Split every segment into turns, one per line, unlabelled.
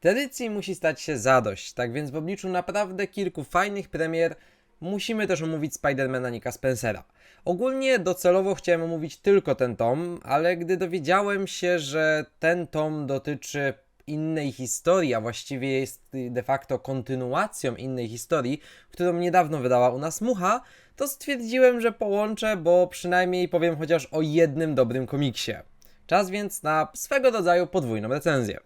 Tradycji musi stać się zadość, tak więc w obliczu naprawdę kilku fajnych premier musimy też omówić Spidermana Nika Spencera. Ogólnie docelowo chciałem omówić tylko ten tom, ale gdy dowiedziałem się, że ten tom dotyczy innej historii, a właściwie jest de facto kontynuacją innej historii, którą niedawno wydała u nas Mucha, to stwierdziłem, że połączę, bo przynajmniej powiem chociaż o jednym dobrym komiksie. Czas więc na swego rodzaju podwójną recenzję.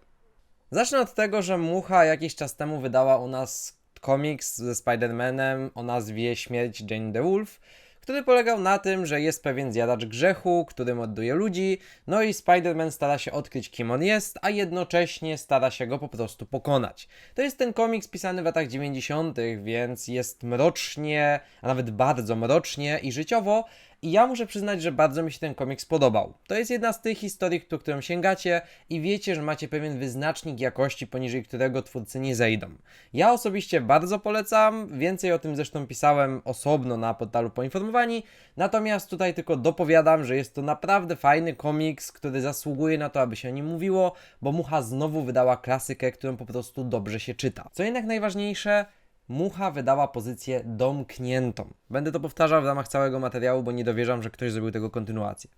Zacznę od tego, że Mucha jakiś czas temu wydała u nas komiks ze Spider-Manem o nazwie Śmierć Jane the Wolf, który polegał na tym, że jest pewien zjadacz grzechu, który morduje ludzi, no i Spider-Man stara się odkryć kim on jest, a jednocześnie stara się go po prostu pokonać. To jest ten komiks pisany w latach 90., więc jest mrocznie, a nawet bardzo mrocznie i życiowo, i ja muszę przyznać, że bardzo mi się ten komiks podobał. To jest jedna z tych historii, po którą sięgacie i wiecie, że macie pewien wyznacznik jakości, poniżej którego twórcy nie zejdą. Ja osobiście bardzo polecam, więcej o tym zresztą pisałem osobno na portalu Poinformowani, natomiast tutaj tylko dopowiadam, że jest to naprawdę fajny komiks, który zasługuje na to, aby się o nim mówiło, bo Mucha znowu wydała klasykę, którą po prostu dobrze się czyta. Co jednak najważniejsze, Mucha wydała pozycję domkniętą. Będę to powtarzał w ramach całego materiału, bo nie dowierzam, że ktoś zrobił tego kontynuację.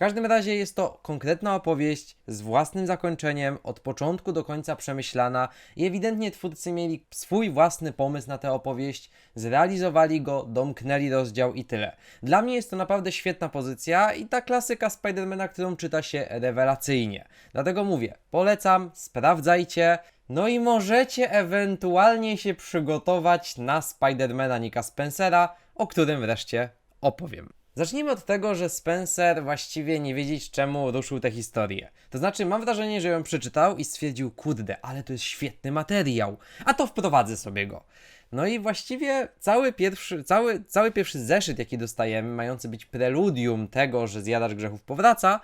Każdym razie jest to konkretna opowieść z własnym zakończeniem, od początku do końca przemyślana i ewidentnie twórcy mieli swój własny pomysł na tę opowieść, zrealizowali go, domknęli rozdział i tyle. Dla mnie jest to naprawdę świetna pozycja i ta klasyka Spidermana, którą czyta się rewelacyjnie. Dlatego mówię, polecam, sprawdzajcie. No i możecie ewentualnie się przygotować na Spidermana Nika Spencera, o którym wreszcie opowiem. Zacznijmy od tego, że Spencer właściwie nie wiedzieć czemu ruszył tę historię. To znaczy, mam wrażenie, że ją przeczytał i stwierdził, kurde, ale to jest świetny materiał, a to wprowadzę sobie go. No i właściwie cały pierwszy, cały, cały pierwszy zeszyt, jaki dostajemy, mający być preludium tego, że zjadacz grzechów powraca,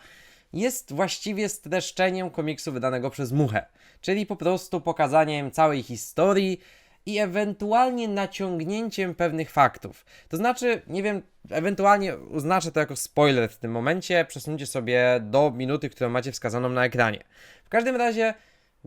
jest właściwie streszczeniem komiksu wydanego przez Muchę, czyli po prostu pokazaniem całej historii i ewentualnie naciągnięciem pewnych faktów. To znaczy, nie wiem, ewentualnie oznaczę to jako spoiler w tym momencie, przesuńcie sobie do minuty, którą macie wskazaną na ekranie. W każdym razie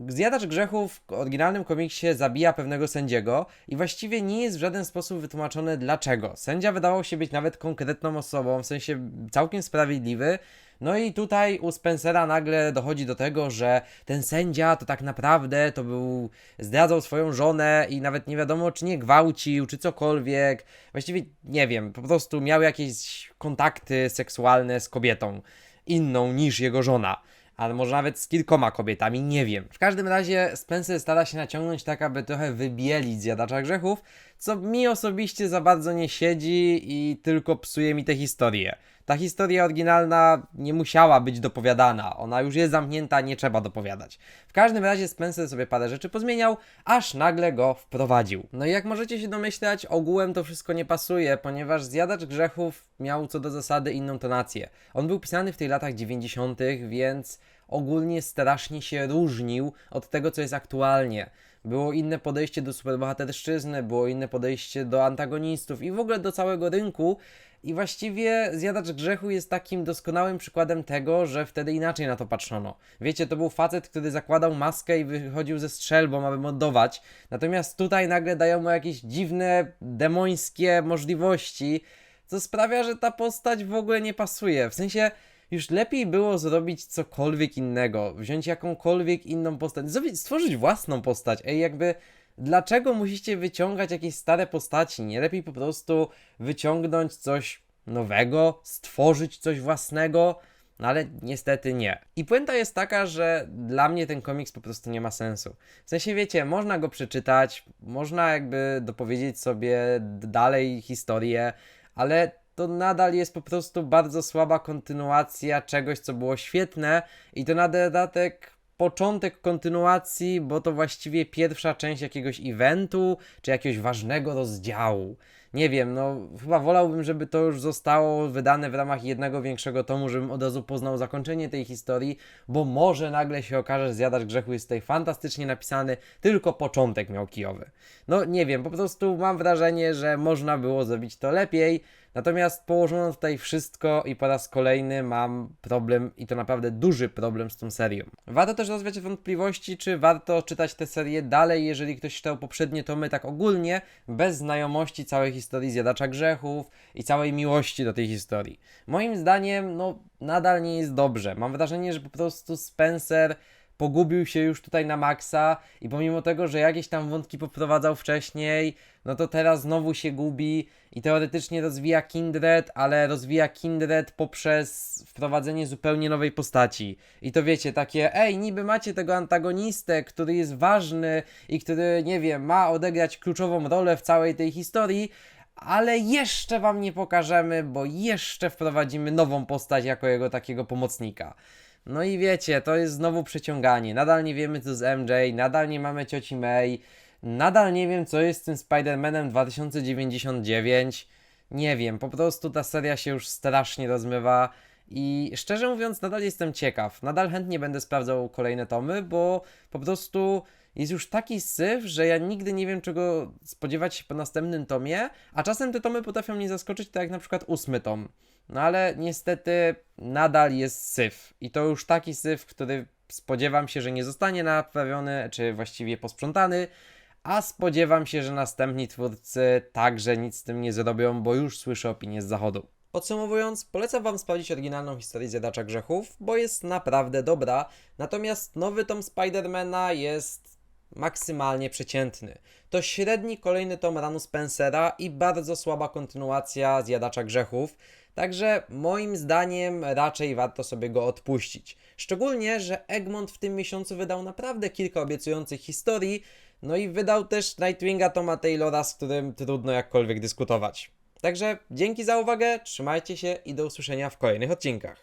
Zjadacz grzechów w oryginalnym komiksie zabija pewnego sędziego i właściwie nie jest w żaden sposób wytłumaczone dlaczego. Sędzia wydawał się być nawet konkretną osobą, w sensie całkiem sprawiedliwy. No i tutaj u Spencera nagle dochodzi do tego, że ten sędzia to tak naprawdę to był, zdradzał swoją żonę i nawet nie wiadomo czy nie gwałcił, czy cokolwiek. Właściwie nie wiem, po prostu miał jakieś kontakty seksualne z kobietą inną niż jego żona ale może nawet z kilkoma kobietami, nie wiem. W każdym razie Spencer stara się naciągnąć tak, aby trochę wybielić zjadacza grzechów, co mi osobiście za bardzo nie siedzi i tylko psuje mi tę historię. Ta historia oryginalna nie musiała być dopowiadana, ona już jest zamknięta, nie trzeba dopowiadać. W każdym razie Spencer sobie parę rzeczy pozmieniał, aż nagle go wprowadził. No i jak możecie się domyślać, ogółem to wszystko nie pasuje, ponieważ zjadacz grzechów miał co do zasady inną tonację. On był pisany w tych latach 90., więc ogólnie strasznie się różnił od tego, co jest aktualnie. Było inne podejście do superbohaterszczyzny, było inne podejście do antagonistów i w ogóle do całego rynku. I właściwie Zjadacz Grzechu jest takim doskonałym przykładem tego, że wtedy inaczej na to patrzono. Wiecie, to był facet, który zakładał maskę i wychodził ze strzelbą, aby mordować. Natomiast tutaj nagle dają mu jakieś dziwne, demońskie możliwości, co sprawia, że ta postać w ogóle nie pasuje. W sensie, już lepiej było zrobić cokolwiek innego, wziąć jakąkolwiek inną postać, stworzyć własną postać. Ej, jakby dlaczego musicie wyciągać jakieś stare postaci? Nie lepiej po prostu wyciągnąć coś nowego, stworzyć coś własnego? No ale niestety nie. I puenta jest taka, że dla mnie ten komiks po prostu nie ma sensu. W sensie wiecie, można go przeczytać, można jakby dopowiedzieć sobie dalej historię, ale to nadal jest po prostu bardzo słaba kontynuacja czegoś, co było świetne i to na dodatek początek kontynuacji, bo to właściwie pierwsza część jakiegoś eventu czy jakiegoś ważnego rozdziału. Nie wiem, no chyba wolałbym, żeby to już zostało wydane w ramach jednego większego tomu, żebym od razu poznał zakończenie tej historii, bo może nagle się okaże, że Zjadacz Grzechu jest tutaj fantastycznie napisany, tylko początek miał kijowy. No nie wiem, po prostu mam wrażenie, że można było zrobić to lepiej, Natomiast położono tutaj wszystko i po raz kolejny mam problem i to naprawdę duży problem z tą serią. Warto też rozwiać wątpliwości, czy warto czytać tę serię dalej, jeżeli ktoś czytał poprzednie tomy tak ogólnie, bez znajomości całej historii Zjadacza Grzechów i całej miłości do tej historii. Moim zdaniem, no, nadal nie jest dobrze. Mam wrażenie, że po prostu Spencer pogubił się już tutaj na maksa i pomimo tego, że jakieś tam wątki poprowadzał wcześniej, no to teraz znowu się gubi i teoretycznie rozwija Kindred, ale rozwija Kindred poprzez wprowadzenie zupełnie nowej postaci. I to wiecie, takie, ej, niby macie tego antagonistę, który jest ważny i który, nie wiem, ma odegrać kluczową rolę w całej tej historii, ale jeszcze wam nie pokażemy, bo jeszcze wprowadzimy nową postać jako jego takiego pomocnika. No i wiecie, to jest znowu przeciąganie. Nadal nie wiemy co z MJ, nadal nie mamy cioci May, nadal nie wiem co jest z tym Spider-Manem 2099. Nie wiem, po prostu ta seria się już strasznie rozmywa i szczerze mówiąc nadal jestem ciekaw. Nadal chętnie będę sprawdzał kolejne tomy, bo po prostu jest już taki syf, że ja nigdy nie wiem czego spodziewać się po następnym tomie, a czasem te tomy potrafią mnie zaskoczyć, tak jak na przykład ósmy tom. No ale niestety nadal jest syf. I to już taki syf, który spodziewam się, że nie zostanie naprawiony, czy właściwie posprzątany, a spodziewam się, że następni twórcy także nic z tym nie zrobią, bo już słyszę opinie z zachodu. Podsumowując, polecam Wam sprawdzić oryginalną historię Zjadacza Grzechów, bo jest naprawdę dobra, natomiast nowy tom Spidermana jest maksymalnie przeciętny. To średni kolejny tom ranu Spencera i bardzo słaba kontynuacja Zjadacza Grzechów, także moim zdaniem raczej warto sobie go odpuścić. Szczególnie, że Egmont w tym miesiącu wydał naprawdę kilka obiecujących historii, no i wydał też Nightwinga Toma Taylora, z którym trudno jakkolwiek dyskutować. Także dzięki za uwagę, trzymajcie się i do usłyszenia w kolejnych odcinkach.